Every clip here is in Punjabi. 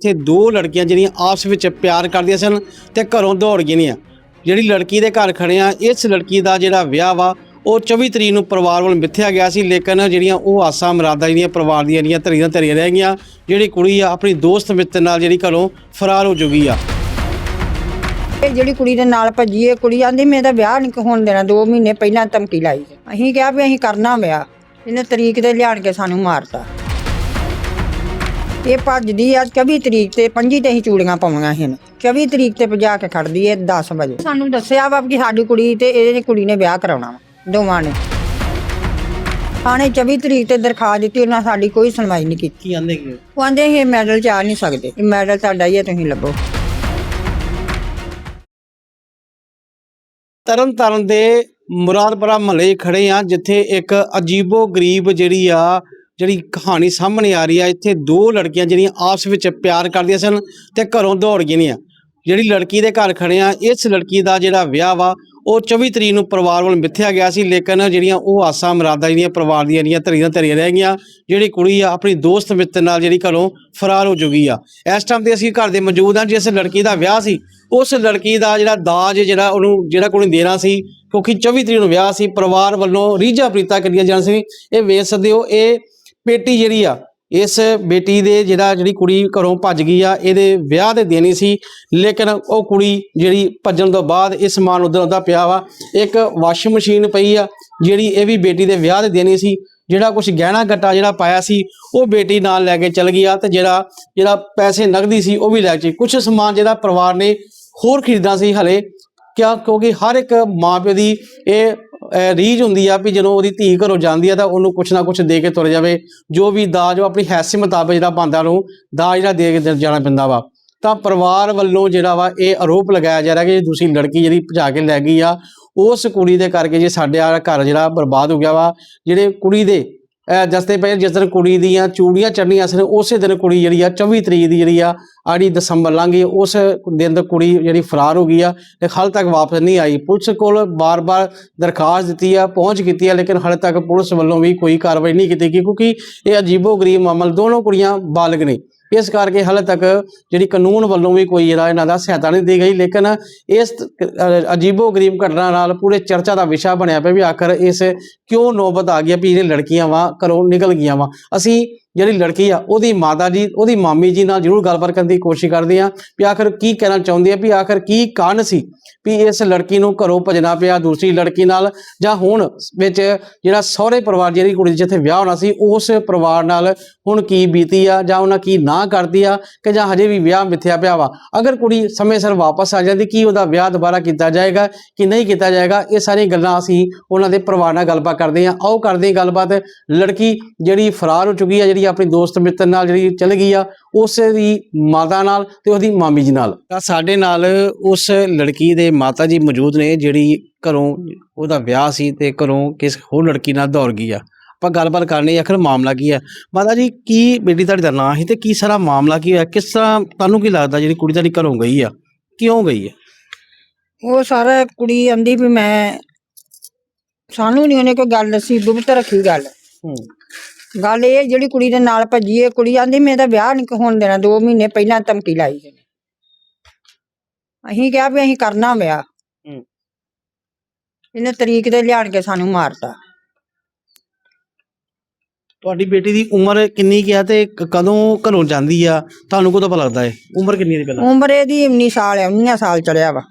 ਇੱਥੇ ਦੋ ਲੜਕੀਆਂ ਜਿਹੜੀਆਂ ਆਪਸ ਵਿੱਚ ਪਿਆਰ ਕਰਦੀਆਂ ਸਨ ਤੇ ਘਰੋਂ ਦੌੜ ਗਈਆਂ। ਜਿਹੜੀ ਲੜਕੀ ਦੇ ਘਰ ਖੜੇ ਆ, ਇਸ ਲੜਕੀ ਦਾ ਜਿਹੜਾ ਵਿਆਹ ਵਾ, ਉਹ 24 ਤਰੀਕ ਨੂੰ ਪਰਿਵਾਰ ਵੱਲ ਮਿੱਥਿਆ ਗਿਆ ਸੀ, ਲੇਕਿਨ ਜਿਹੜੀਆਂ ਉਹ ਆਸਾਂ ਮੁਰਾਦਾਂ ਜਿਹੜੀਆਂ ਪਰਿਵਾਰ ਦੀਆਂ ਜਿਹੜੀਆਂ ਧਰੀਆਂ ਧਰੀਆਂ ਰਹਿ ਗਈਆਂ, ਜਿਹੜੀ ਕੁੜੀ ਆ, ਆਪਣੀ ਦੋਸਤ ਮਿੱਤਰ ਨਾਲ ਜਿਹੜੀ ਘਰੋਂ ਫਰਾਰ ਹੋ ਚੁੱਕੀ ਆ। ਇਹ ਜਿਹੜੀ ਕੁੜੀ ਦੇ ਨਾਲ ਭੱਜੀ, ਇਹ ਕੁੜੀ ਆਂਦੀ, ਮੈਂ ਤਾਂ ਵਿਆਹ ਨਹੀਂ ਹੋਣ ਦੇਣਾ 2 ਮਹੀਨੇ ਪਹਿਲਾਂ ਧਮਕੀ ਲਾਈ ਅਸੀਂ ਕਿਹਾ ਵੀ ਅਸੀਂ ਕਰਨਾ ਵਿਆਹ, ਇਹਨੇ ਤਰੀਕ ਤੇ ਲਿਆਣ ਕੇ ਸਾਨੂੰ ਮਾਰਤਾ। ਇਹ ਭੱਜਦੀ ਆ 24 ਤਰੀਕ ਤੇ 25 ਤੇ ਹੀ ਚੂੜੀਆਂ ਪਾਉਣੀਆਂ ਸੀ ਇਹਨੇ। 24 ਤਰੀਕ ਤੇ ਭਜਾ ਕੇ ਖੜਦੀ ਏ 10 ਵਜੇ। ਸਾਨੂੰ ਦੱਸਿਆ ਵਾ ਕਿ ਸਾਡੀ ਕੁੜੀ ਤੇ ਇਹਦੀ ਕੁੜੀ ਨੇ ਵਿਆਹ ਕਰਾਉਣਾ ਵਾ ਦੋਵਾਂ ਨੇ। ਥਾਣੇ 24 ਤਰੀਕ ਤੇ ਦਰਖਾਸਤ ਦਿੱਤੀ ਉਹਨਾਂ ਸਾਡੀ ਕੋਈ ਸੁਣਵਾਈ ਨਹੀਂ ਕੀਤੀ। ਕੀ ਆਂਦੇ ਕਿ ਉਹ ਆਂਦੇ ਇਹ ਮੈਡਲ ਚ ਆ ਨਹੀਂ ਸਕਦੇ ਇਹ ਮੈਡਲ ਤੁਹਾਡਾ ਹੀ ਹੈ ਤੁਸੀਂ ਲੱਭੋ। ਤਰਨ ਤਾਰਨ ਦੇ ਮੁਰਾਦਪੁਰਾ ਮਹੱਲੇ 'ਚ ਖੜੇ ਆ ਜਿੱਥੇ ਇੱਕ ਅਜੀਬੋ ਗਰੀਬ ਜਿਹੜੀ ਆ ਜਿਹੜੀ ਕਹਾਣੀ ਸਾਹਮਣੇ ਆ ਰਹੀ ਆ, ਇੱਥੇ ਦੋ ਲੜਕੀਆਂ ਜਿਹੜੀਆਂ ਆਪਸ ਵਿੱਚ ਪਿਆਰ ਕਰਦੀਆਂ ਸਨ ਤੇ ਘਰੋਂ ਦੌੜ ਗਈਆਂ। ਜਿਹੜੀ ਲੜਕੀ ਦੇ ਘਰ ਖੜੇ ਆ, ਇਸ ਲੜਕੀ ਦਾ ਜਿਹੜਾ ਵਿਆਹ ਵਾ, ਉਹ 24 ਤਰੀਕ ਨੂੰ ਪਰਿਵਾਰ ਵੱਲ ਮਿੱਥਿਆ ਗਿਆ ਸੀ, ਲੇਕਿਨ ਜਿਹੜੀਆਂ ਉਹ ਆਸਾਂ ਮੁਰਾਦਾਂ ਜਿਹੜੀਆਂ ਪਰਿਵਾਰ ਦੀਆਂ ਜਿਹੜੀਆਂ ਧਰੀਆਂ ਧਰੀਆਂ ਰਹਿ ਗਈਆਂ, ਜਿਹੜੀ ਕੁੜੀ ਆ, ਆਪਣੀ ਦੋਸਤ ਮਿੱਤਰ ਨਾਲ ਜਿਹੜੀ ਘਰੋਂ ਫਰਾਰ ਹੋ ਚੁੱਕੀ ਆ। ਇਸ ਟਾਈਮ ਤੇ ਅਸੀਂ ਘਰ ਦੇ ਮੌਜੂਦ ਹਾਂ ਜਿਸ ਲੜਕੀ ਦਾ ਵਿਆਹ ਸੀ, ਉਸ ਲੜਕੀ ਦਾ ਜਿਹੜਾ ਦਾਜ ਜਿਹੜਾ ਉਹਨੂੰ ਜਿਹੜਾ ਕੋਈ ਦੇਣਾ ਸੀ, ਕਿਉਂਕਿ 24 ਤਰੀਕ ਨੂੰ ਵਿਆਹ ਸੀ, ਪਰਿਵਾਰ ਵੱਲੋਂ ਰੀਝਾ ਪ੍ਰੀਤਾਂ ਕਰੀਆਂ ਜਾਣ ਸੀ। ਇਹ ਵੇਚ ਸਕਦੇ ਹੋ, ਇਹ ਬੇਟੀ ਜਿਹੜੀ ਆ, ਇਸ ਬੇਟੀ ਦੇ ਜਿਹੜਾ ਜਿਹੜੀ ਕੁੜੀ ਘਰੋਂ ਭੱਜ ਗਈ ਆ, ਇਹਦੇ ਵਿਆਹ ਦੇ ਦੇਣੀ ਸੀ। ਲੇਕਿਨ ਉਹ ਕੁੜੀ ਜਿਹੜੀ ਭੱਜਣ ਤੋਂ ਬਾਅਦ ਇਹ ਸਮਾਨ ਉਧਰ ਉਧਰ ਪਿਆ ਵਾ। ਇੱਕ ਵਾਸ਼ਿੰਗ ਮਸ਼ੀਨ ਪਈ ਆ, ਜਿਹੜੀ ਇਹ ਵੀ ਬੇਟੀ ਦੇ ਵਿਆਹ ਦੇ ਦੇਣੀ ਸੀ। ਜਿਹੜਾ ਕੁਝ ਗਹਿਣਾ ਗੱਟਾ ਜਿਹੜਾ ਪਾਇਆ ਸੀ, ਉਹ ਬੇਟੀ ਨਾਲ ਲੈ ਕੇ ਚਲ ਗਈ ਆ ਤੇ ਜਿਹੜਾ ਜਿਹੜਾ ਪੈਸੇ ਨਗਦੀ ਸੀ, ਉਹ ਵੀ ਲੈ ਕੇ ਕੁਝ ਸਮਾਨ ਜਿਹੜਾ ਪਰਿਵਾਰ ਨੇ ਹੋਰ ਖਰੀਦਣਾ ਸੀ ਹਲੇ। ਕਿਆ ਕਿਉਂਕਿ ਹਰ ਇੱਕ ਮਾਪੇ ਦੀ ਇਹ ਰੀਝ ਹੁੰਦੀ ਆ ਵੀ ਜਦੋਂ ਉਹਦੀ ਧੀ ਘਰੋਂ ਜਾਂਦੀ ਆ ਤਾਂ ਉਹਨੂੰ ਕੁਛ ਨਾ ਕੁਛ ਦੇ ਕੇ ਤੁਰ ਜਾਵੇ। ਜੋ ਵੀ ਦਾਜ ਉਹ ਆਪਣੀ ਹੈਸੀਅਤ ਮੁਤਾਬਕ ਜਿਹੜਾ ਬੰਦਾ ਨੂੰ ਦਾਜ ਜਿਹੜਾ ਦੇ ਕੇ ਜਾਣਾ ਪੈਂਦਾ ਵਾ। ਤਾਂ ਪਰਿਵਾਰ ਵੱਲੋਂ ਜਿਹੜਾ ਵਾ ਇਹ ਆਰੋਪ ਲਗਾਇਆ ਜਾ ਰਿਹਾ ਕਿ ਦੂਸਰੀ ਲੜਕੀ ਜਿਹੜੀ ਭਜਾ ਕੇ ਲੈ ਗਈ ਆ, ਉਸ ਕੁੜੀ ਦੇ ਕਰਕੇ ਜੇ ਸਾਡੇ ਆ ਘਰ ਜਿਹੜਾ ਬਰਬਾਦ ਹੋ ਗਿਆ ਵਾ, ਜਿਹੜੇ ਕੁੜੀ ਦੇ, ਅਹ ਜਸਤੇ ਪਏ ਜਿਸ ਦਿਨ ਕੁੜੀ ਦੀਆਂ ਚੂੜੀਆਂ ਚੜਨੀਆਂ ਸੀ ਉਸੇ ਦਿਨ ਕੁੜੀ ਜਿਹੜੀ ਆ 24 ਤਰੀਕ ਦੀ ਜਿਹੜੀ ਆ ਆੜੀ ਦਸੰਬਰ ਲੰਘ ਉਸ ਦਿਨ ਤੋਂ ਕੁੜੀ ਜਿਹੜੀ ਫਰਾਰ ਹੋ ਗਈ ਆ ਤੇ ਹਾਲੇ ਤੱਕ ਵਾਪਸ ਨਹੀਂ ਆਈ। ਪੁਲਿਸ ਕੋਲ ਬਾਰ-ਬਾਰ ਦਰਖਾਸਤ ਦਿੱਤੀ ਆ, ਪਹੁੰਚ ਕੀਤੀ ਆ, ਲੇਕਿਨ ਹਾਲੇ ਤੱਕ ਪੁਲਿਸ ਵੱਲੋਂ ਵੀ ਕੋਈ ਕਾਰਵਾਈ ਨਹੀਂ ਕੀਤੀ ਗਈ, ਕਿਉਂਕਿ ਇਹ ਅਜੀਬੋ ਗਰੀਬ ਮਾਮਲ, ਦੋਨੋਂ ਕੁੜੀਆਂ ਬਾਲਗ ਨੇ। ਇਸ ਕਰਕੇ ਹਾਲੇ ਤੱਕ ਜਿਹੜੀ ਕਾਨੂੰਨ ਵੱਲੋਂ ਵੀ ਕੋਈ ਜਿਹੜਾ ਇਹਨਾਂ ਦਾ ਸਹਾਇਤਾ ਨਹੀਂ ਦੀ ਗਈ, ਲੇਕਿਨ ਇਸ ਅਜੀਬੋ ਗਰੀਬ ਘਟਨਾ ਨਾਲ ਪੂਰੇ ਚਰਚਾ ਦਾ ਵਿਸ਼ਾ ਬਣਿਆ ਪਿਆ ਵੀ ਆਖਰ ਇਸ ਕਿਉਂ ਨੌਬਤ ਆ ਗਈ ਵੀ ਇਹ ਲੜਕੀਆਂ ਵਾ ਘਰੋਂ ਨਿਕਲ ਗਈਆਂ ਵਾ। ਅਸੀਂ ਜਿਹੜੀ ਲੜਕੀ ਆ, ਉਹਦੀ ਮਾਤਾ ਜੀ, ਉਹਦੀ ਮਾਮੀ ਜੀ ਨਾਲ ਜ਼ਰੂਰ ਗੱਲਬਾਤ ਕਰਨ ਦੀ ਕੋਸ਼ਿਸ਼ ਕਰਦੇ ਆ ਵੀ ਆਖਰ ਕੀ ਕਹਿਣਾ ਚਾਹੁੰਦੇ ਆ, ਵੀ ਆਖਰ ਕੀ ਕਾਰਨ ਸੀ ਵੀ ਇਸ ਲੜਕੀ ਨੂੰ ਘਰੋਂ ਭਜਣਾ ਪਿਆ, ਦੂਸਰੀ ਲੜਕੀ ਨਾਲ ਜਾਂ ਹੁਣ ਵਿੱਚ ਜਿਹੜਾ ਸਹੁਰੇ ਪਰਿਵਾਰ ਜਿਹੜੀ ਕੁੜੀ ਜਿੱਥੇ ਵਿਆਹ ਹੋਣਾ ਸੀ, ਉਸ ਪਰਿਵਾਰ ਨਾਲ ਹੁਣ ਕੀ ਬੀਤੀ ਆ ਜਾਂ ਉਹਨਾਂ ਕੀ ਨਾ ਕਰਦੀ ਆ ਕਿ ਜਾਂ ਹਜੇ ਵੀ ਵਿਆਹ ਮਿੱਥਿਆ ਪਿਆ ਵਾ। ਅਗਰ ਕੁੜੀ ਸਮੇਂ ਸਿਰ ਵਾਪਸ ਆ ਜਾਂਦੀ, ਕੀ ਉਹਦਾ ਵਿਆਹ ਦੁਬਾਰਾ ਕੀਤਾ ਜਾਏਗਾ, ਕਿ ਨਹੀਂ ਕੀਤਾ ਜਾਏਗਾ, ਇਹ ਸਾਰੀਆਂ ਗੱਲਾਂ ਅਸੀਂ ਉਹਨਾਂ ਦੇ ਪਰਿਵਾਰ ਨਾਲ ਗੱਲਬਾਤ ਕਰਦੇ ਹਾਂ ਆਓ ਕਰਦੇ ਹਾਂ ਗੱਲਬਾਤ। ਲੜਕੀ ਜਿਹੜੀ ਫਰਾਰ ਹੋ ਚੁੱਕੀ ਆ, ਜਿਹੜੀ ਆਪਣੀ ਦੋਸਤ ਮਿੱਤਰ ਨਾਲ ਜਿਹੜੀ ਚਲ ਗਈ ਆ ਉਸ ਦੀ ਮਾਤਾ ਨਾਲ ਤੇ ਉਹਦੀ ਮਾਮੀ ਜੀ ਨਾਲ। ਤਾਂ ਸਾਡੇ ਨਾਲ ਉਸ ਲੜਕੀ ਦੇ ਮਾਤਾ ਜੀ ਮੌਜੂਦ ਨੇ ਜਿਹੜੀ ਘਰੋਂ ਉਹਦਾ ਵਿਆਹ ਸੀ ਤੇ ਘਰੋਂ ਕਿਸ ਹੋਰ ਲੜਕੀ ਨਾਲ ਦੌੜ ਗਈ ਆ। ਆਪਾਂ ਗੱਲਬਾਤ ਕਰਨੀ ਆਖਰ ਮਾਮਲਾ ਕੀ ਹੈ ਮਾਤਾ ਜੀ ਕੀ ਬੇਟੀ ਤੁਹਾਡੀ ਦਾ ਨਾਂ ਸੀ ਤੇ ਕੀ ਸਾਰਾ ਮਾਮਲਾ ਕੀ ਹੋਇਆ? ਕਿਸ ਤਰ੍ਹਾਂ ਤੁਹਾਨੂੰ ਕੀ ਲੱਗਦਾ ਜਿਹੜੀ ਕੁੜੀ ਤੁਹਾਡੀ ਘਰੋਂ ਗਈ ਆ? ਕਿਉਂ ਗਈ ਆ? ਉਹ ਸਾਰਾ ਕੁੜੀ ਆਂਦੀ ਵੀ ਮੈਂ ਸਾਨੂੰ ਨਹੀਂ ਉਹਨੇ ਕੋਈ ਗੱਲ ਦੱਸੀ ਗੁਪਤ ਰੱਖੀ ਗੱਲ। ਹੂੰ। ਗੱਲ ਇਹ ਜਿਹੜੀ ਕੁੜੀ ਦੇ ਨਾਲ ਭੱਜੀ ਇਹ ਕੁੜੀ ਆਂਦੀ ਮੈਂ ਤਾਂ ਵਿਆਹ ਨਹੀਂ ਹੋਣ ਦੇਣਾ 2 ਮਹੀਨੇ ਪਹਿਲਾਂ ਧਮਕੀ ਲਾਈ ਇਹਨੇ। ਅਸੀਂ ਕਿਹਾ ਵੀ ਅਸੀਂ ਕਰਨਾ ਵਿਆਹ। ਹੂੰ। ਇਹਨੇ ਤਰੀਕ ਤੇ ਲਿਆਣ ਕੇ ਸਾਨੂੰ ਮਾਰਤਾ। ਤੁਹਾਡੀ ਬੇਟੀ ਦੀ ਉਮਰ ਕਿੰਨੀ ਕੀ ਤੇ ਕ- ਕਦੋਂ ਘਰੋਂ ਜਾਂਦੀ ਆ? ਤੁਹਾਨੂੰ ਕਦੋਂ ਪਤਾ ਲੱਗਦਾ ਹੈ ਉਮਰ ਕਿੰਨੀ ਹੈ ਪਹਿਲਾਂ? ਉਮਰ ਇਹਦੀ 19 ਸਾਲ ਹੈ 19 ਸਾਲ ਚੜਿਆ ਵਾ।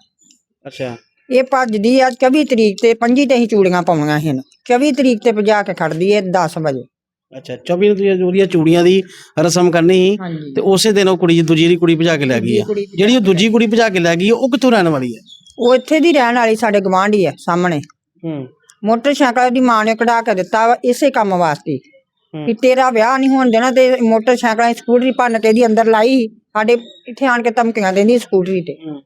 ਅੱਛਾ। ਇਹ ਭੱਜਦੀ ਆ 24 ਤਰੀਕ ਤੇ 25 ਤੇ ਹੀ ਚੂੜੀਆਂ ਪਾਉਣੀਆਂ ਸੀ ਇਹਨੇ। 24 ਤਰੀਕ ਤੇ ਭਜਾ ਕੇ ਖੜਦੀ ਏ 10 ਵਜੇ। ਅੱਛਾ 24 ਨੂੰ ਤੁਸੀਂ ਉਹਦੀਆਂ ਚੂੜੀਆਂ ਦੀ ਰਸਮ ਕਰਨੀ ਸੀ ਹਾਂਜੀ। ਤੇ ਉਸੇ ਦਿਨ ਉਹ ਕੁੜੀ ਦੂਜੀ ਦੀ ਕੁੜੀ ਭਜਾ ਕੇ ਲੈ ਗਈ ਆ। ਕੁੜੀ ਭਜਾ ਜਿਹੜੀ ਉਹ ਦੂਜੀ ਕੁੜੀ ਭਜਾ ਕੇ ਲੈ ਗਈ ਆ, ਉਹ ਕਿੱਥੋਂ ਰਹਿਣ ਵਾਲੀ ਹੈ ਉਹ ਇੱਥੇ ਦੀ ਰਹਿਣ ਵਾਲੀ ਸਾਡੇ ਗਵਾਂਢੀ ਹੈ ਸਾਹਮਣੇ। ਹੂੰ। ਮੋਟਰਸਾਈਕਲ ਦੀ ਮਾਂ ਨੇ ਕਢਾ ਕੇ ਦਿੱਤਾ ਵਾ ਇਸੇ ਕੰਮ ਵਾਸਤੇ। ਕਿ ਤੇਰਾ ਵਿਆਹ ਨਹੀਂ ਹੋਣ ਦੇਣਾ ਤੇ ਮੋਟਰਸਾਈਕਲ ਸਕੂਟਰੀ ਭੰਨ ਕੇ ਦੀ ਅੰਦਰ ਲਾਈ ਸਾਡੇ ਇੱਥੇ ਆਣ ਕੇ ਧਮਕੀਆਂ ਦਿੰਦੀ ਸਕੂਟਰੀ ਤੇ। ਹੂੰ।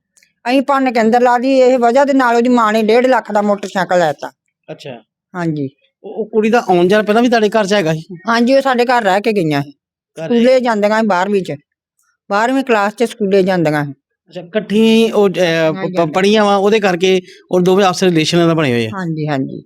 ਅਸੀਂ ਭੰਨ ਕੇ ਅੰਦਰ ਲਾ ਦੀ ਇਹ ਵਜ੍ਹਾ ਦੇ ਨਾਲ ਉਹਦੀ ਮਾਂ ਨੇ 1.5 ਲੱਖ ਦਾ ਮੋਟਰਸਾਈਕਲ ਲੈਤਾ ਅੱਛਾ। ਹਾਂਜੀ। ਉਹ ਕੁੜੀ ਦਾ ਆਉਣ ਜਾਣ ਪਹਿਲਾਂ ਵੀ ਤੁਹਾਡੇ ਘਰ ਚ ਹੈਗਾ ਸੀ? ਹਾਂਜੀ ਉਹ ਸਾਡੇ ਘਰ ਰਹਿ ਕੇ ਗਈਆਂ ਸੀ। ਸਕੂਲੇ ਜਾਂਦੀਆਂ 12ਵੀਂ ਚ। 12ਵੀਂ ਕਲਾਸ ਚ ਸਕੂਲੇ ਜਾਂਦੀਆਂ ਸੀ। ਅੱਛਾ ਇਕੱਠੀ ਉਹ ਪੜੀਆਂ ਵਾ ਉਹਦੇ ਕਰਕੇ ਉਹ ਦੋਵੇਂ ਆਪਸ ਰਿਲੇਸ਼ਨ ਦਾ ਬਣੇ ਹੋਏ ਆ। ਹਾਂਜੀ ਹਾਂਜੀ।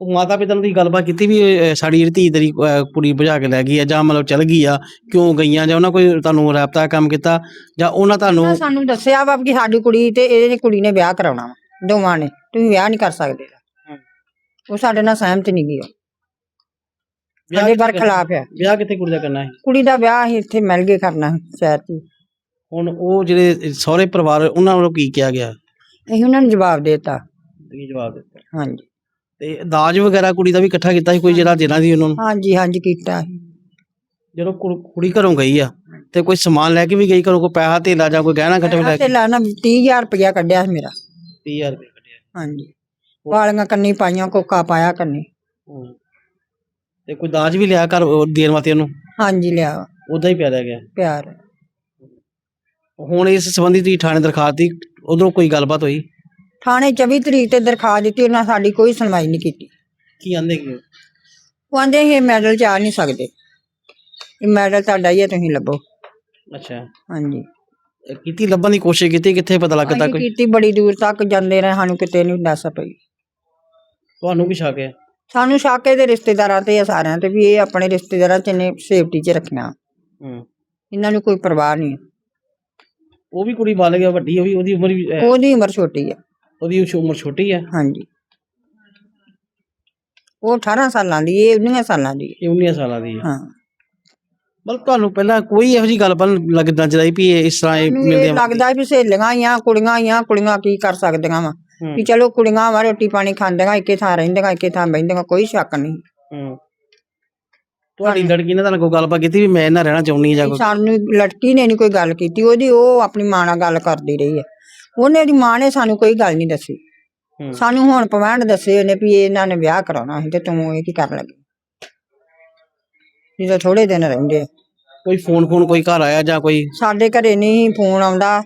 ਉਹ ਮਾਤਾ ਪਿਤਾ ਦੀ ਗੱਲਬਾਤ ਕੀਤੀ ਵੀ ਸਾਡੀ ਜਿਹੜੀ ਧੀ ਤੇਰੀ ਅਹ, ਕੁੜੀ ਭਜਾ ਕੇ ਲੈ ਗਈ ਆ ਜਾਂ ਮਤਲਬ ਚਲ ਗਈ ਆ ਕਿਉਂ ਗਈਆਂ? ਜਾਂ ਉਹਨਾਂ ਕੋਈ ਤੁਹਾਨੂੰ ਰਾਬਤਾ ਕੰਮ ਕੀਤਾ? ਜਾਂ ਉਹਨਾਂ ਤੁਹਾਨੂੰ ਉਹਨਾਂ ਸਾਨੂੰ ਦੱਸਿਆ ਵਾ ਕਿ ਸਾਡੀ ਕੁੜੀ ਤੇ ਇਹਦੀ ਕੁੜੀ ਨੇ ਵਿਆਹ ਕਰਾਉਣਾ ਵਾ। ਦੋਵਾਂ ਨੇ। ਤੁਸੀਂ ਵਿਆਹ ਨਹੀਂ ਕਰ ਸਕਦੇ। ਉਹ ਸਾਡੇ ਨਾਲ ਸਹਿਮਤ ਨਹੀਂ ਗਈ। ਉਹ। ਸਾਡੇ ਕਿੱਥੇ ਬਰਖਲਾਫ ਆ ਵਿਆਹ ਕਿੱਥੇ ਕੁੜੀ ਦਾ ਕਰਨਾ ਹੈ ਕੁੜੀ ਦਾ ਵਿਆਹ ਅਸੀਂ ਇੱਥੇ ਮਿਲ ਗਏ ਕਰਨਾ ਸ਼ਹਿਰ 'ਚ ਹੀ। ਹੁਣ ਉਹ ਜਿਹੜੇ ਸਹੁਰੇ ਪਰਿਵਾਰ ਉਹਨਾਂ ਵੱਲੋਂ ਕੀ ਕਿਹਾ ਗਿਆ? ਅਸੀਂ ਉਹਨਾਂ ਨੂੰ ਜਵਾਬ ਦੇਤਾ। ਕੀ ਜਵਾਬ ਦਿੱਤਾ। ਹਾਂਜੀ। ਤੇ ਦਾਜ ਵਗੈਰਾ ਕੁੜੀ ਦਾ ਵੀ ਇਕੱਠਾ ਕੀਤਾ ਸੀ ਕੋਈ ਜਿਹੜਾ ਦੇਣਾ ਸੀ ਉਹਨਾਂ ਨੂੰ? ਹਾਂਜੀ ਹਾਂਜੀ ਕੀਤਾ ਸੀ। ਜਦੋਂ ਕੁੜ- ਕੁੜੀ ਘਰੋਂ ਗਈ ਆ ਤੇ ਕੋਈ ਸਮਾਨ ਲੈ ਕੇ ਵੀ ਗਈ ਘਰੋਂ ਕੋਈ ਪੈਸਾ ਧੇਲਾ ਜਾਂ ਕੋਈ ਗਹਿਣਾ ਘੱਟ ਲੈ ਤੇ ਕੇ ਲਾਣਾ 30000 ਰੁਪਇਆ ਕੱਢਿਆ ਸੀ ਮੇਰਾ। 30000 ਰੁਪਏ ਕੱਢਿਆ। ਹਾਂਜੀ। ਵਾਲੀਆਂ ਕੰਨੀ ਪਾਈਆਂ ਕੋਕਾ ਪਾਇਆ ਕੰਨੀ। ਹੂੰ। ਤੇ ਕੋਈ ਦਾਜ ਵੀ ਲਿਆ ਘਰ ਉਹ ਦੇਣ ਵਾਸਤੇ ਉਹਨੂੰ? ਹਾਂਜੀ ਲਿਆ। ਉਦਾਂ ਹੀ ਪਿਆ ਰਹਿ ਗਿਆ? ਪਿਆਰ ਹੁਣ ਇਸ ਸੰਬੰਧੀ ਤੁਸੀਂ ਥਾਣੇ ਦਰਖਾਸਤ ਦੀ ਉਧਰੋਂ ਕੋਈ ਗੱਲਬਾਤ ਹੋਈ? ਥਾਣੇ 24 ਤਰੀਕ ਤੇ ਦਰਖਾਸਤ ਦਿੱਤੀ ਉਹਨਾਂ ਸਾਡੀ ਕੋਈ ਸੁਣਵਾਈ ਨਹੀਂ ਕੀਤੀ। ਕੀ ਆਂਦੇ ਕਿ ਉਹ? ਆਂਦੇ ਇਹ ਮੈਡਲ ਚ ਆ ਨਹੀਂ ਸਕਦੇ। ਇਹ ਮੈਡਲ ਤੁਹਾਡਾ ਹੀ ਹੈ ਤੁਸੀਂ ਲੱਭੋ। ਅੱਛਾ। ਹਾਂਜੀ। ਕੀਤੀ ਲੱਭਣ ਦੀ ਕੋਸ਼ਿਸ਼ ਕੀਤੀ ਕਿੱਥੇ ਪਤਾ ਲੱਗਦਾ ਅਸੀਂ ਕੋਈ? ਕੀਤੀ ਬੜੀ ਦੂਰ ਤੱਕ ਜਾਂਦੇ ਰਹੇ ਸਾਨੂੰ ਕਿਤੇ ਨਹੀਂ ਦੱਸ ਪਈ। ਤੁਹਾਨੂੰ ਕੀ ਸ਼ੱਕ ਹੈ? ਸਾਨੂੰ ਸ਼ਾਕੇ ਦੇ ਰਿਸ਼ਤੇਦਾਰਾਂ ਤੇ ਆ ਸਾਰਿਆਂ ਤੇ ਵੀ ਇਹ ਆਪਣੇ ਰਿਸ਼ਤੇਦਾਰਾਂ ਚ ਨੇ ਸੇਫਟੀ ਚ ਰੱਖਿਆ ਹੂੰ। ਇਹਨਾਂ ਨੂੰ ਕੋਈ ਪਰਵਾਹ ਨਹੀਂ ਹੈ। ਉਹ ਵੀ ਕੁੜੀ ਬਾਲ ਗਿਆ ਵੱਡੀ ਉਹ ਵੀ ਉਹਦੀ ਉਮਰ ਵੀ ਅਹ, ਉਹਦੀ ਉਮਰ ਛੋਟੀ ਹੈ ਉਹਦੀ ਉਮਰ ਛੋਟੀ ਹੈ ਹਾਂਜੀ। ਉਹ 18 ਸਾਲਾਂ ਦੀ ਇਹ 19 ਸਾਲਾਂ ਦੀ ਹੈ। ਇਹ 19 ਸਾਲਾਂ ਦੀ ਹੈ ਹਾਂ। ਮਤਲਬ ਤੁਹਾਨੂੰ ਪਹਿਲਾਂ ਕੋਈ ਇਹੋ ਜੀ ਗੱਲ ਪਨ ਲੱਗਦਾ ਜਦਾਈ ਵੀ ਇਹ ਇਸ ਤਰ੍ਹਾਂ ਇਹ ਮੈਨੂੰ ਮਿਲਦੇ ਇਹ ਲੱਗਦਾ ਵੀ ਸਹੇਲੀਆਂ ਆ ਕੁੜੀਆਂ ਆ ਕੁੜੀਆਂ ਕੀ ਕਰ ਸਕਦੀਆਂ ਵਾ। ਹੂੰ। ਵੀ ਚਲੋ ਕੁੜੀਆਂ ਵਾ ਰੋਟੀ ਪਾਣੀ ਖਾਂਦੀਆਂ ਇੱਕੇ ਥਾਂ ਰਹਿੰਦੀਆਂ ਇੱਕੇ ਥਾਂ ਬਹਿੰਦੀਆਂ ਕੋਈ ਸ਼ੱਕ ਨਹੀਂ। ਹੂੰ। ਤੁਹਾਡੀ ਲੜਕੀ ਨੇ ਤੁਹਾਨੂੰ ਕੋਈ ਗੱਲਬਾਤ ਕੀਤੀ ਵੀ ਮੈਂ ਇਹਨਾਂ ਰਹਿਣਾ ਚਾਹੁੰਦੀ ਜਾਂ ਕੋਈ? ਸਾਨੂੰ ਲੜਕੀ ਨੇ ਨਹੀਂ ਕੋਈ ਗੱਲ ਕੀਤੀ ਉਹਦੀ ਉਹ ਆਪਣੀ ਮਾਂ ਨਾਲ ਗੱਲ ਕਰਦੀ ਰਹੀ ਹੈ। ਉਹਨੇ ਦੀ ਮਾਂ ਨੇ ਸਾਨੂੰ ਕੋਈ ਗੱਲ ਨਹੀਂ ਦੱਸੀ। ਸਾਨੂੰ ਹੁਣ ਪਵੰਡ ਦੱਸੇ ਉਹਨੇ ਵੀ ਇਹਨਾਂ ਨੇ ਵਿਆਹ ਕਰਾਉਣਾ ਸੀ ਤੇ ਤੂੰ ਇਹ ਕੀ ਕਰਨ ਲੱਗੀ? ਜਿਹਦਾ ਥੋੜੇ ਦਿਨ ਰਹਿੰਦੇ। ਕੋਈ ਫੋਨ ਫੋਨ ਕੋਈ ਘਰ ਆਇਆ ਜਾਂ ਕੋਈ? ਸਾਡੇ ਘਰੇ ਨਹੀਂ ਫੋਨ ਆਉਂਦਾ।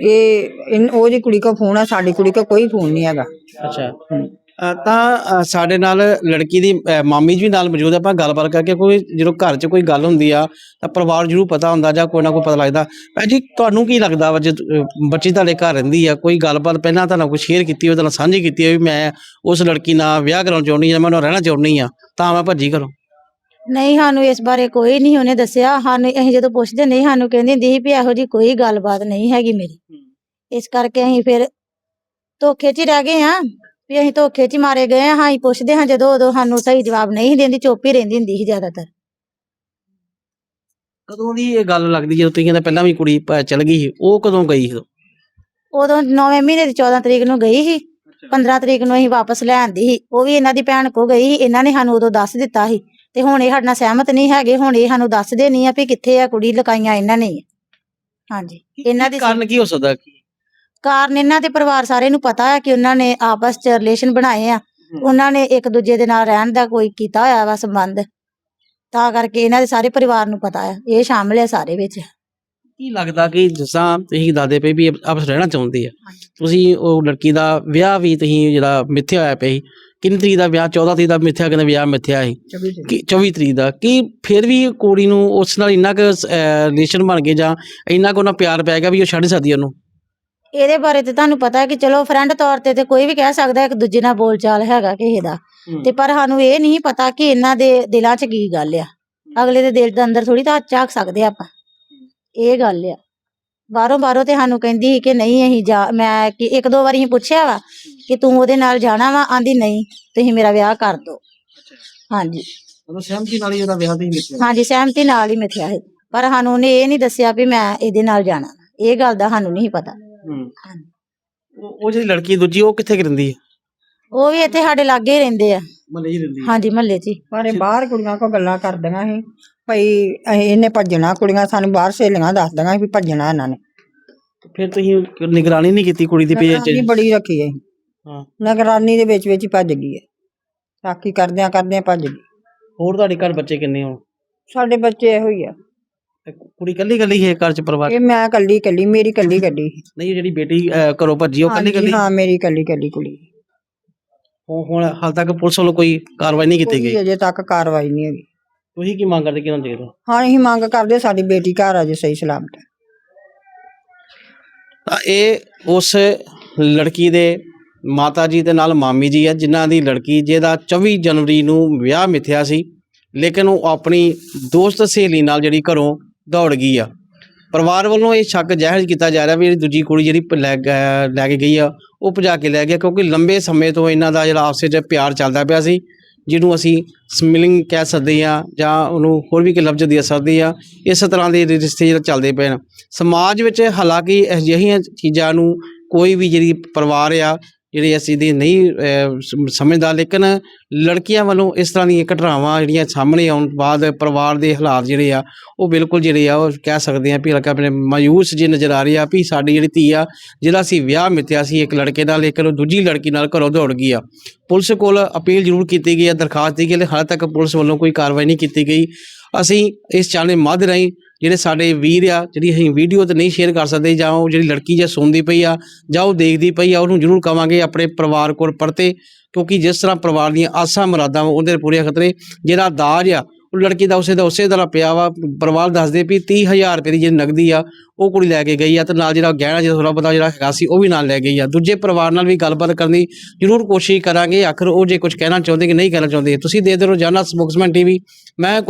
ਇਹ ਇਨ- ਉਹਦੀ ਕੁੜੀ ਕੋ ਫੋਨ ਆ ਸਾਡੀ ਕੁੜੀ ਕੋ ਕੋਈ ਫੋਨ ਨਹੀਂ ਹੈਗਾ। ਅੱਛਾ। ਅ, ਤਾਂ ਅ, ਸਾਡੇ ਨਾਲ ਲੜਕੀ ਦੀ ਅ, ਮਾਮੀ ਜੀ ਵੀ ਨਾਲ ਮੌਜੂਦ ਆਪਾਂ ਗੱਲਬਾਤ ਕਰਕੇ ਕੋਈ ਜਦੋਂ ਘਰ 'ਚ ਕੋਈ ਗੱਲ ਹੁੰਦੀ ਆ ਤਾਂ ਪਰਿਵਾਰ ਜਰੂਰ ਪਤਾ ਹੁੰਦਾ ਜਾਂ ਕੋਈ ਨਾ ਕੋਈ ਪਤਾ ਲੱਗਦਾ। ਭੈਣ ਜੀ ਤੁਹਾਨੂੰ ਕੀ ਲੱਗਦਾ ਵਾ ਜੇ ਅ, ਬੱਚੀ ਤੁਹਾਡੇ ਘਰ ਰਹਿੰਦੀ ਆ ਕੋਈ ਗੱਲਬਾਤ ਪਹਿਲਾਂ ਤੁਹਾਨੂੰ ਕੋਈ ਸ਼ੇਅਰ ਕੀਤੀ ਹੋਵੇ ਤੁਹਾਨੂੰ ਸਾਂਝੀ ਕੀਤੀ ਹੋਵੇ ਵੀ ਮੈਂ ਉਸ ਲੜਕੀ ਨਾਲ ਵਿਆਹ ਕਰਾਉਣਾ ਚਾਹੁੰਦੀ ਜਾਂ ਮੈਂ ਉਹਨਾਂ ਰਹਿਣਾ ਚਾਹੁੰਦੀ ਆ ਤਾਂ ਮੈਂ ਭੱਜੀ ਘਰੋਂ। ਨਹੀਂ ਸਾਨੂੰ ਇਸ ਬਾਰੇ ਕੋਈ ਨਹੀਂ ਉਹਨੇ ਦੱਸਿਆ। ਸਾਨੂੰ ਅਸੀਂ ਜਦੋਂ ਪੁੱਛਦੇ ਨਹੀਂ ਸਾਨੂੰ ਕਹਿੰਦੀ ਹੁੰਦੀ ਸੀ ਵੀ ਇਹੋ ਜੀ ਕੋਈ ਗੱਲਬਾਤ ਨਹੀਂ ਹੈਗੀ ਮੇਰੀ। ਇਸ ਕਰਕੇ ਅਸੀਂ ਫਿਰ ਧੋਖੇ 'ਚ ਹੀ ਰਹਿ ਗਏ ਹਾਂ। ਵੀ ਅਸੀਂ ਧੋਖੇ 'ਚ ਹੀ ਮਾਰੇ ਗਏ ਹਾਂ। ਅਸੀਂ ਪੁੱਛਦੇ ਹਾਂ ਜਦੋਂ ਉਦੋਂ ਸਾਨੂੰ ਸਹੀ ਜਵਾਬ ਨਹੀਂ ਦਿੰਦੀ ਚੁੱਪ ਹੀ ਰਹਿੰਦੀ ਹੁੰਦੀ ਸੀ ਜ਼ਿਆਦਾਤਰ। ਕਦੋਂ ਦੀ ਇਹ ਗੱਲ ਲੱਗਦੀ ਜਦੋਂ ਤੁਸੀਂ ਕਹਿੰਦੇ ਪਹਿਲਾਂ ਵੀ ਕੁੜੀ ਪ- ਚਲ ਗਈ ਸੀ ਉਹ ਕਦੋਂ ਗਈ ਸੀ? ਉਦੋਂ 9ਵੇਂ ਮਹੀਨੇ ਦੀ 14 ਤਰੀਕ ਨੂੰ ਗਈ ਸੀ। 15 ਤਰੀਕ ਨੂੰ ਅਸੀਂ ਵਾਪਸ ਲੈ ਆਂਦੀ ਸੀ। ਉਹ ਵੀ ਇਹਨਾਂ ਦੀ ਭੈਣ ਕੋ ਗਈ ਸੀ। ਇਹਨਾਂ ਨੇ ਸਾਨੂੰ ਉਦੋਂ ਦੱਸ ਦਿੱਤਾ ਸੀ। ਤੇ ਹੁਣ ਇਹ ਸਾਡੇ ਨਾਲ ਸਹਿਮਤ ਨਹੀਂ ਹੈਗੇ ਹੁਣ ਇਹ ਸਾਨੂੰ ਦੱਸਦੇ ਨਹੀਂ ਆ ਵੀ ਕਿੱਥੇ ਆ ਕੁੜੀ ਲਕਾਈਆਂ ਇਹਨਾਂ ਨੇ। ਹਾਂਜੀ ਇਹਨਾਂ ਦੀ ਕਾਰਨ ਕੀ ਹੋ ਸਕਦਾ ਕਾਰਨ ਇਹਨਾਂ ਦੇ ਪਰਿਵਾਰ ਸਾਰੇ ਨੂੰ ਪਤਾ ਹੈ ਕਿ ਉਹਨਾਂ ਨੇ ਆਪਸ ਚ ਰਿਲੇਸ਼ਨ ਬਣਾਏ ਆ। ਉਹਨਾਂ ਨੇ ਇੱਕ ਦੂਜੇ ਦੇ ਨਾਲ ਰਹਿਣ ਦਾ ਕੋਈ ਕੀਤਾ ਹੋਇਆ ਵਾ ਸੰਬੰਧ। ਤਾਂ ਕਰਕੇ ਇਹਨਾਂ ਦੇ ਸਾਰੇ ਪਰਿਵਾਰ ਨੂੰ ਪਤਾ ਹੈ ਇਹ ਸ਼ਾਮਲ ਹੈ ਸਾਰੇ ਵਿੱਚ। ਕੀ ਲੱਗਦਾ ਕਿ ਜਿਸਾਂ ਤੁਸੀਂ ਦੱਸਦੇ ਪਏ ਵੀ ਆਪਸ ਰਹਿਣਾ ਚਾਹੁੰਦੀ ਆ। ਤੁਸੀਂ ਉਹ ਲੜਕੀ ਦਾ ਵਿਆਹ ਵੀ ਤੁਸੀਂ ਜਿਹੜਾ ਮਿੱਥਿਆ ਹੋਇਆ ਸੀ ਕਿੰਨੀ ਤਰੀਕ ਦਾ ਵਿਆਹ? 14 ਤਰੀਕ ਦਾ ਮਿੱਥਿਆ ਕਹਿੰਦੇ ਵਿਆਹ ਮਿੱਥਿਆ ਸੀ। ਕਿ 24 ਤਰੀਕ ਦਾ? ਕੀ ਫਿਰ ਵੀ ਕੁੜੀ ਨੂੰ ਉਸ ਨਾਲ ਇੰਨਾ ਕੁ ਰਿਲੇਸ਼ਨ ਬਣ ਗਏ ਜਾਂ ਇੰਨਾ ਕੁ ਉਹਨਾਂ ਪਿਆਰ ਪੈ ਗਿਆ ਵੀ ਉਹ ਛੱਡ ਸਕਦੀ ਉਹਨੂੰ? ਇਹਦੇ ਬਾਰੇ ਤੇ ਤੁਹਾਨੂੰ ਪਤਾ ਹੈ ਕਿ ਚਲੋ ਫਰੈਂਡ ਤੌਰ ਤੇ ਤੇ ਕੋਈ ਵੀ ਕਹਿ ਸਕਦਾ ਹੈ ਇੱਕ ਦੂਜੇ ਨਾਲ ਬੋਲਚਾਲ ਹੈਗਾ ਕਿਸੇ ਦਾ। ਤੇ ਪਰ ਸਾਨੂੰ ਇਹ ਨਹੀਂ ਪਤਾ ਕਿ ਇਹਨਾਂ ਦੇ ਦਿਲਾਂ 'ਚ ਕੀ ਗੱਲ ਆ। ਅਗਲੇ ਦੇ ਦਿਲ ਦੇ ਅੰਦਰ ਥੋੜੀ ਤਾਂ ਝਾਕ ਸਕਦੇ ਆਪਾਂ। ਇਹ ਗੱਲ ਆ। ਬਾਹਰੋਂ ਬਾਹਰੋਂ ਤੇ ਸਾਨੂੰ ਕਹਿੰਦੀ ਸੀ ਕਿ ਨਹੀਂ ਅਸੀਂ ਜਾ ਮੈਂ ਕਿ ਇੱਕ ਦੋ ਵਾਰੀ ਅਸੀਂ ਪੁੱਛਿਆ ਵਾ ਕਿ ਤੂੰ ਉਹਦੇ ਨਾਲ ਜਾਣਾ ਵਾ ਆਂਦੀ ਨਹੀਂ ਤੁਸੀਂ ਮੇਰਾ ਵਿਆਹ ਕਰ ਦਿਓ ਹਾਂਜੀ। ਉਹ ਸਹਿਮਤੀ ਨਾਲ ਹੀ ਉਹਦਾ ਵਿਆਹ ਤੇ ਹੀ ਹਾਂਜੀ ਸਹਿਮਤੀ ਨਾਲ ਹੀ ਮਿਥਿਆ ਹੈ ਪਰ ਸਾਨੂੰ ਉਹਨੇ ਇਹ ਨਹੀਂ ਦੱਸਿਆ ਵੀ ਮੈਂ ਇਹਦੇ ਨਾਲ ਜਾਣਾ ਇਹ ਗੱਲ ਦਾ ਸਾਨੂੰ ਨਹੀਂ ਪਤਾ। ਉਹ ਉਹ ਜਿਹੜੀ ਲੜਕੀ ਦੂਜੀ ਉਹ ਕਿੱਥੇ ਰਹਿੰਦੀ ਹੈ? ਉਹ ਵੀ ਇੱਥੇ ਸਾਡੇ ਲਾਗੇ ਹੀ ਰਹਿੰਦੇ ਆ। ਮਹੱਲੇ ਹੀ ਰਹਿੰਦੀ ਹਾਂਜੀ ਮਹੱਲੇ 'ਚ ਪਰ ਇਹ ਬਾਹਰ ਕੁੜੀਆਂ ਕੋ ਗੱਲਾਂ ਕਰਦੀਆਂ ਸੀ। ਭਈ ਅਸੀਂ ਇਹਨੇ ਭੱਜਣਾ ਕੁੜੀਆਂ ਸਾਨੂੰ ਬਾਹਰ ਸਹੇਲੀਆਂ ਦੱਸਦੀਆਂ ਸੀ ਵੀ ਭੱਜਣਾ ਇਹਨਾਂ ਨੇ। ਫਿਰ ਤੁਸੀਂ ਨਿਗਰਾਨੀ ਨਹੀਂ ਕੀਤੀ ਕੁੜੀ ਦੀ ਪੇਜ ਨਿਗਰਾਨੀ ਬੜੀ ਰੱਖੀ ਹੈ ਹਾਂ। ਨਿਗਰਾਨੀ ਦੇ ਵਿੱਚ ਵਿੱਚ ਹੀ ਭੱਜ ਗਈ ਹੈ। ਸਾਕੀ ਕਰਦਿਆਂ ਕਰਦਿਆਂ ਭੱਜ ਗਈ। ਹੋਰ ਤੁਹਾਡੇ ਘਰ ਬੱਚੇ ਕਿੰਨੇ ਹੋਣ? ਸਾਡੇ ਬੱਚੇ ਇਹੋ ਹੀ ਆ। ਤੇ ਕੁੜੀ ਕੱਲੀ ਕੱਲੀ ਹੈ ਘਰ ਚ ਪਰਿਵਾਰ ਇਹ ਮੈਂ ਕੱਲੀ ਕੱਲੀ ਮੇਰੀ ਕੱਲੀ ਕੱਲੀ ਨਹੀਂ ਉਹ ਜਿਹੜੀ ਬੇਟੀ ਅਹ, ਘਰੋਂ ਭੱਜੀ ਉਹ ਕੱਲੀ ਹਾਂਜੀ, ਕੱਲੀ ਹਾਂ ਮੇਰੀ ਕੱਲੀ ਕੱਲੀ ਕੁੜੀ ਹੁਣ ਹੁਣ ਹਾਲ ਤੱਕ ਪੁਲਿਸ ਵੱਲੋਂ ਕੋਈ ਕਾਰਵਾਈ ਨਹੀਂ ਕੀਤੀ ਕੋਈ ਗਈ? ਅਜੇ ਤੱਕ ਕਾਰਵਾਈ ਨਹੀਂ ਹੋਈ ਤੁਸੀਂ ਕੀ ਮੰਗ ਕਰਦੇ ਕਿਹਨਾਂ ਦੇ ਦੋ ਹਾਂ ਅਸੀਂ ਮੰਗ ਕਰਦੇ ਸਾਡੀ ਬੇਟੀ ਘਰ ਆ ਜੇ ਸਹੀ ਸਲਾਮਤ। ਤਾਂ ਇਹ ਉਸ ਲੜਕੀ ਦੇ ਮਾਤਾ ਜੀ ਦੇ ਨਾਲ ਮਾਮੀ ਜੀ ਆ, ਜਿਨ੍ਹਾਂ ਦੀ ਲੜਕੀ ਜਿਹਦਾ 24 ਜਨਵਰੀ ਨੂੰ ਵਿਆਹ ਮਿਥਿਆ ਸੀ, ਲੇਕਿਨ ਉਹ ਆਪਣੀ ਦੋਸਤ ਸਹੇਲੀ ਨਾਲ ਜਿਹੜੀ ਘਰੋਂ ਦੌੜ ਗਈ ਆ। ਪਰਿਵਾਰ ਵੱਲੋਂ ਇਹ ਸ਼ੱਕ ਜ਼ਾਹਿਰ ਕੀਤਾ ਜਾ ਰਿਹਾ ਵੀ ਜਿਹੜੀ ਦੂਜੀ ਕੁੜੀ ਜਿਹੜੀ ਪ- ਲੈ ਲੈ ਕੇ ਗਈ ਆ, ਉਹ ਭਜਾ ਕੇ ਲੈ ਗਿਆ, ਕਿਉਂਕਿ ਲੰਬੇ ਸਮੇਂ ਤੋਂ ਇਹਨਾਂ ਦਾ ਜਿਹੜਾ ਆਪਸੇ ਵਿੱਚ ਪਿਆਰ ਚੱਲਦਾ ਪਿਆ ਸੀ, ਜਿਹਨੂੰ ਅਸੀਂ ਸਮਿਲਿੰਗ ਕਹਿ ਸਕਦੇ ਆ ਜਾਂ ਉਹਨੂੰ ਹੋਰ ਵੀ ਕਿ ਲਫ਼ਜ਼ ਦੇ ਸਕਦੇ ਆ ਇਸ ਤਰ੍ਹਾਂ ਦੇ ਰਿਸ਼ਤੇ ਜਿਹੜੇ ਚੱਲਦੇ ਪਏ ਨੇ ਸਮਾਜ ਵਿੱਚ ਹਾਲਾਂਕਿ ਅਜਿਹੀਆਂ ਚੀਜ਼ਾਂ ਨੂੰ ਕੋਈ ਵੀ ਜਿਹੜੀ ਪਰਿਵਾਰ ਆ ਜਿਹੜੀ ਅਸੀਂ ਦੀ ਨਹੀਂ ਸਮਝਦਾ ਲੇਕਿਨ ਲੜਕੀਆਂ ਵੱਲੋਂ ਇਸ ਤਰ੍ਹਾਂ ਦੀਆਂ ਘਟਨਾਵਾਂ ਜਿਹੜੀਆਂ ਸਾਹਮਣੇ ਆਉਣ ਬਾਅਦ ਪਰਿਵਾਰ ਦੇ ਹਾਲਾਤ ਜਿਹੜੇ ਆ, ਉਹ ਬਿਲਕੁਲ ਜਿਹੜੇ ਆ, ਉਹ ਕਹਿ ਸਕਦੇ ਆ ਵੀ ਹਲਕਾ ਆਪਣੇ ਮਾਯੂਸ ਜੇ ਨਜ਼ਰ ਆ ਰਹੀ ਆ ਵੀ ਸਾਡੀ ਜਿਹੜੀ ਧੀ ਆ ਜਿਹੜਾ ਅਸੀਂ ਵਿਆਹ ਮਿੱਤਿਆ ਸੀ ਇੱਕ ਲੜਕੇ ਨਾਲ, ਲੇਕਿਨ ਉਹ ਦੂਜੀ ਲੜਕੀ ਨਾਲ ਘਰੋਂ ਦੌੜ ਗਈ ਆ। ਪੁਲਿਸ ਕੋਲ ਅਪੀਲ ਜ਼ਰੂਰ ਕੀਤੀ ਗਈ ਆ, ਦਰਖਾਸਤ ਦਿੱਤੀ ਗਈ ਹਾਲੇ ਤੱਕ ਪੁਲਿਸ ਵੱਲੋਂ ਕੋਈ ਕਾਰਵਾਈ ਨਹੀਂ ਕੀਤੀ ਗਈ। ਅਸੀਂ ਇਸ ਚਾਲੇ ਮੱਧ ਰਾਹੀਂ ਜਿਹੜੇ ਸਾਡੇ ਵੀਰ ਆ ਜਿਹੜੀ ਅਸੀਂ ਵੀਡੀਓ ਤੇ ਨਹੀਂ ਸ਼ੇਅਰ ਕਰ ਸਕਦੇ ਜਾਂ ਉਹ ਜਿਹੜੀ ਲੜਕੀ ਜੇ ਸੁਣਦੀ ਪਈ ਆ ਜਾਂ ਉਹ ਦੇਖਦੀ ਪਈ ਆ ਉਹਨੂੰ ਜ਼ਰੂਰ ਕਵਾਂਗੇ ਆਪਣੇ ਪਰਿਵਾਰ ਕੋਲ ਪਰਤੇ ਕਿਉਂਕਿ ਜਿਸ ਤਰ੍ਹਾਂ ਪਰਿਵਾਰ ਦੀਆਂ ਆਸਾਂ ਮੁਰਾਦਾਂ ਵਾ, ਉਹਦੇ ਪੂਰੇ ਖਤਰੇ ਜਿਹੜਾ ਦਾਜ ਆ ਉਹ ਲੜਕੀ ਦਾ ਉਸੇ ਦਾ ਉਸੇ ਤਰ੍ਹਾਂ ਪਿਆ ਵਾ ਪਰਿਵਾਰ ਦੱਸਦੇ ਵੀ 30000 ਰੁਪਏ ਦੀ ਜਿਹੜੀ ਨਗਦੀ ਆ ਉਹ ਕੁੜੀ ਲੈ ਕੇ ਗਈ ਆ ਤੇ ਨਾਲ ਜਿਹੜਾ ਗਹਿਣਾ ਜਿਹੜਾ ਥੋੜਾ ਪਤਾ ਜਿਹੜਾ ਹੈਗਾ ਸੀ ਉਹ ਵੀ ਨਾਲ ਲੈ ਗਈ ਆ। ਦੂਜੇ ਪਰਿਵਾਰ ਨਾਲ ਵੀ ਗੱਲਬਾਤ ਕਰਨ ਦੀ ਜ਼ਰੂਰ ਕੋਸ਼ਿਸ਼ ਕਰਾਂਗੇ। ਆਖਰ ਉਹ ਜੇ ਕੁਝ ਕਹਿਣਾ ਚਾਹੁੰਦੇ ਕਿ ਨਹੀਂ ਕਹਿਣਾ ਚਾਹੁੰਦੇ ਤੁਸੀਂ ਦੇਖਦੇ ਦਿਓ ਰੋਜ਼ਾਨਾ ਸਪੋਕਸਮੈਨ ਟੀਵੀ। ਮੈਂ